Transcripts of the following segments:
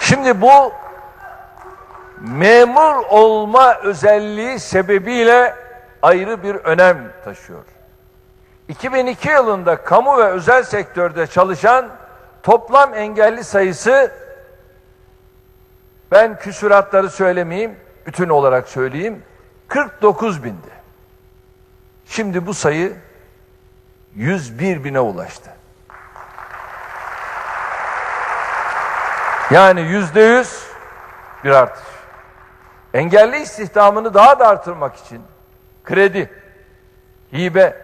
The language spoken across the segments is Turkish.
Şimdi bu memur olma özelliği sebebiyle ayrı bir önem taşıyor. 2002 yılında kamu ve özel sektörde çalışan toplam engelli sayısı ben küsuratları söylemeyeyim, bütün olarak söyleyeyim. 49 bindi. Şimdi bu sayı 101 bine ulaştı. Yani yüzde yüz bir artış. Engelli istihdamını daha da artırmak için kredi, hibe,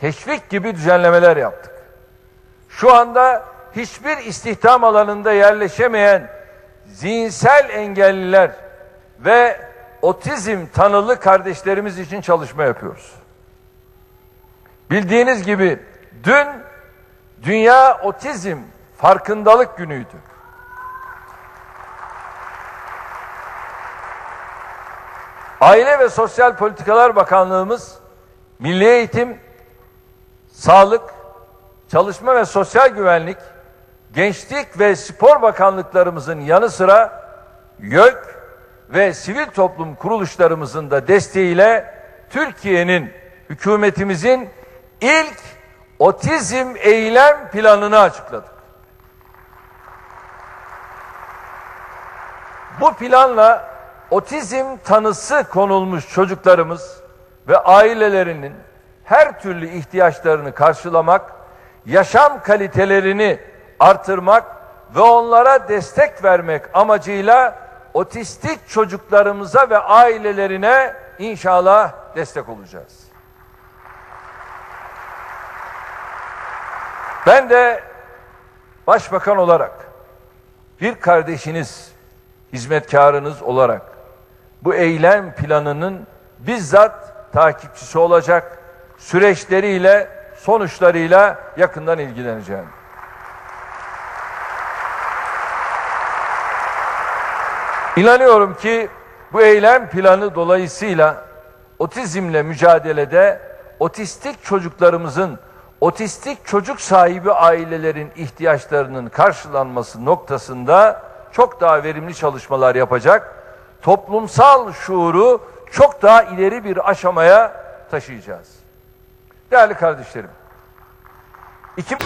teşvik gibi düzenlemeler yaptık. Şu anda hiçbir istihdam alanında yerleşemeyen zihinsel engelliler ve otizm tanılı kardeşlerimiz için çalışma yapıyoruz. Bildiğiniz gibi dün Dünya Otizm Farkındalık Günü'ydü. Aile ve Sosyal Politikalar Bakanlığımız Milli Eğitim, Sağlık, Çalışma ve Sosyal Güvenlik, Gençlik ve Spor Bakanlıklarımızın yanı sıra YÖK ve sivil toplum kuruluşlarımızın da desteğiyle Türkiye'nin hükümetimizin ilk otizm eylem planını açıkladık. Bu planla otizm tanısı konulmuş çocuklarımız ve ailelerinin her türlü ihtiyaçlarını karşılamak, yaşam kalitelerini artırmak ve onlara destek vermek amacıyla otistik çocuklarımıza ve ailelerine inşallah destek olacağız. Ben de başbakan olarak bir kardeşiniz, hizmetkarınız olarak bu eylem planının bizzat takipçisi olacak, süreçleriyle, sonuçlarıyla yakından ilgileneceğim. İnanıyorum ki bu eylem planı dolayısıyla otizmle mücadelede otistik çocuklarımızın, otistik çocuk sahibi ailelerin ihtiyaçlarının karşılanması noktasında çok daha verimli çalışmalar yapacak, toplumsal şuuru çok daha ileri bir aşamaya taşıyacağız. Değerli kardeşlerim, iki...